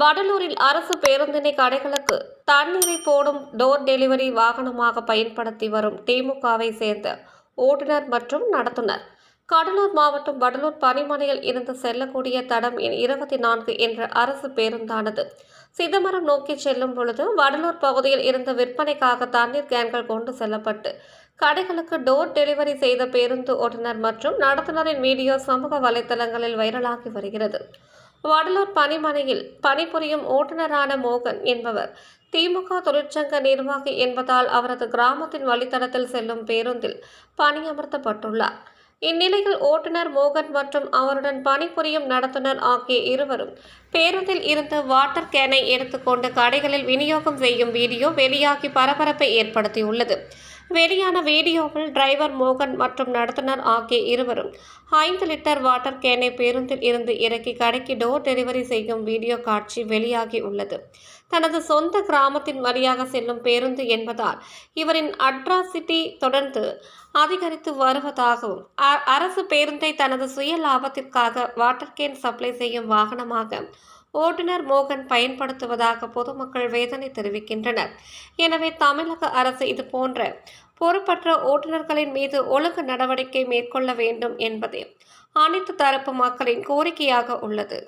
வடலூரில் அரசு பேருந்தினை கடைகளுக்கு தண்ணீரை போடும் டோர் டெலிவரி வாகனமாக பயன்படுத்தி வரும் திமுகவை சேர்ந்த ஓட்டுநர் மற்றும் நடத்துனர். கடலூர் மாவட்டம் வடலூர் பனிமனையில் இருந்து செல்லக்கூடிய தடம் எண் இருபத்தி நான்கு என்ற அரசு பேருந்தானது. சிதம்பரம் நோக்கி செல்லும் பொழுது வடலூர் பகுதியில் இருந்த விற்பனைக்காக தண்ணீர் கேன்கள் கொண்டு செல்லப்பட்டு கடைகளுக்கு டோர் டெலிவரி செய்த பேருந்து ஓட்டுநர் மற்றும் நடத்துனரின் வீடியோ சமூக வலைதளங்களில் வைரலாகி வருகிறது. வடலூர் பணிமனையில் பணிபுரியும் ஓட்டுநரான மோகன் என்பவர் திமுக தொழிற்சங்க நிர்வாகி என்பதால் அவரது கிராமத்தின் வழித்தடத்தில் செல்லும் பேருந்தில் பணியமர்த்தப்பட்டுள்ளார். இந்நிலையில் ஓட்டுநர் மோகன் மற்றும் அவருடன் பணிபுரியும் நடத்துனர் ஆகிய இருவரும் பேருந்தில் இருந்து வாட்டர் கேனை எடுத்துக்கொண்டு கடைகளில் விநியோகம் செய்யும் வீடியோ வெளியாகி பரபரப்பை ஏற்படுத்தியுள்ளது. வெளியான வீடியோவில் டிரைவர் மோகன் மற்றும் நடத்துனர் ஆகிய இருவரும் ஐந்து லிட்டர் வாட்டர் கேனை பேருந்தில் இருந்து இறக்கி கடைக்கு டோர் டெலிவரி செய்யும் வீடியோ காட்சி வெளியாகி உள்ளது. தனது சொந்த கிராமத்தின் வழியாக செல்லும் பேருந்து என்பதால் இவரின் அட்ராசிட்டி தொடர்ந்து அதிகரித்து வருவதாகவும் அ- அரசு பேருந்தை தனது சுய லாபத்திற்காக வாட்டர் கேன் சப்ளை செய்யும் வாகனமாக ஓட்டுநர் மோகன் பயன்படுத்துவதாக பொதுமக்கள் வேதனை தெரிவிக்கின்றனர். எனவே தமிழக அரசு இது போன்ற பொறுப்பற்ற ஓட்டுநர்களின் மீது ஒழுங்கு நடவடிக்கை மேற்கொள்ள வேண்டும் என்பதே அனைத்து தரப்பு மக்களின் கோரிக்கையாக உள்ளது.